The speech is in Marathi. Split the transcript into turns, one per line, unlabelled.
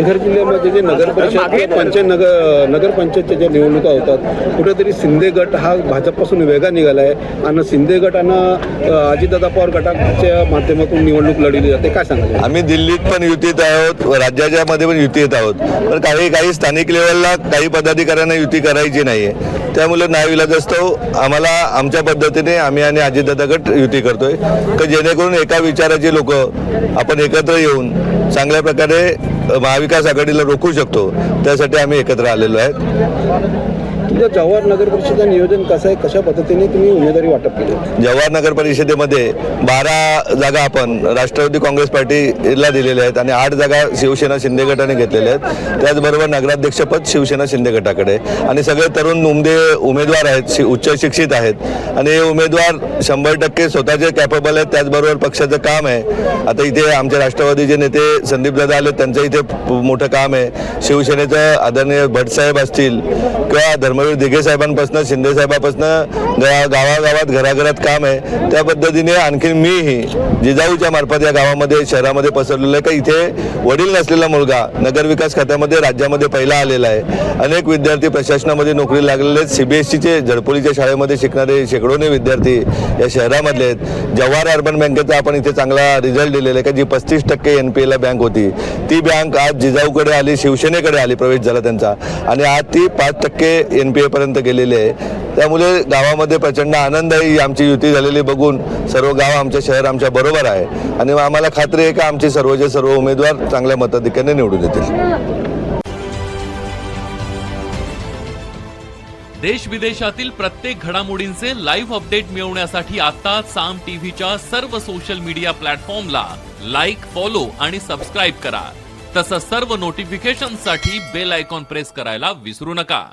पालघर जिल्ह्यामध्ये जे नगर परिषद पंचायत नगर नगरपंचायतच्या ज्या निवडणुका होतात कुठेतरी शिंदे गट हा भाजपपासून वेगळा निघाला आहे आणि शिंदे गटानं अजितदादा पवार गटाच्या माध्यमातून निवडणूक लढवली जाते. काय सांगाल?
आम्ही दिल्लीत पण युतीत आहोत राज्याच्या मध्ये पण युतीत आहोत. पण काही काही स्थानिक लेवलला काही पदाधिकाऱ्यांना युती करायची नाहीये. त्यामुळे नाविलाज असतो आम्हाला आमच्या पद्धतीने आम्ही आणि अजितदादा गट युती करतोय. तर जेणेकरून एका विचाराचे लोक आपण एकत्र येऊन चांगल्या प्रकारे अ, महाविकास आघाडीला रोखू शकतो त्यासाठी आम्ही एकत्र आलेलो आहेत.
तुमच्या जव्हार नगर परिषदेचं नियोजन कसं आहे? कशा पद्धतीने तुम्ही उमेदवारी वाटप केली?
जवाहर नगर परिषदेमध्ये बारा जागा आपण राष्ट्रवादी काँग्रेस पार्टीला दिलेल्या आहेत आणि आठ जागा शिवसेना शिंदे गटाने घेतलेल्या आहेत. त्याचबरोबर नगराध्यक्षपद शिवसेना शिंदे गटाकडे आणि सगळे तरुण उमदे उमेदवार आहेत शि- उच्च शिक्षित आहेत. आणि हे उमेदवार शंभर टक्के स्वतःचे कॅपेबल आहेत त्याचबरोबर पक्षाचं काम आहे. आता इथे आमचे राष्ट्रवादीचे नेते संदीप दादा आले त्यांचं इथे मोठं काम आहे. शिवसेनेचं आदरणीय भटसाहेब असतील किंवा धर्म कर्मवीर दिघे साहेबांपासून शिंदे साहेबापासून गावागावात घराघरात काम आहे. त्या पद्धतीने आणखीन मीही जिजाऊच्या मार्फत या गावामध्ये शहरामध्ये पसरलेलं आहे. का इथे वडील नसलेला मुलगा नगरविकास खात्यामध्ये राज्यामध्ये पहिला आलेला आहे. अनेक विद्यार्थी प्रशासनामध्ये नोकरी लागलेले आहेत. सीबीएसईचे झडपोलीच्या शाळेमध्ये शिकणारे शेकडोने विद्यार्थी या शहरामधले आहेत. जव्हार अर्बन बँकेचा आपण इथे चांगला रिझल्ट दिलेला आहे का जी पस्तीस टक्के एन पी एला बँक होती. ती बँक आज जिजाऊकडे आली शिवसेनेकडे आली प्रवेश झाला त्यांचा. आणि आज ती पाच टक्के एन पी एपर्यंत गेलेली आहे. त्यामुळे गावामध्ये प्रचंड आनंद आहे. आमची युती झालेली बघून सर्व गाव आमच्या शहर आमच्या बरोबर आहे. आणि आम्हाला खात्री आहे का आमचे सर्वचे सर्व उमेदवार चांगल्या मताधिक्याने निवडून येतील.
देश विदेशातील प्रत्येक घडामोडींचे लाईव्ह अपडेट मिळवण्यासाठी आता साम टीव्हीच्या सर्व सोशल मीडिया प्लॅटफॉर्मला लाईक फॉलो आणि सबस्क्राईब करा. तसंच सर्व नोटिफिकेशनसाठी बेल आयकॉन प्रेस करायला विसरू नका.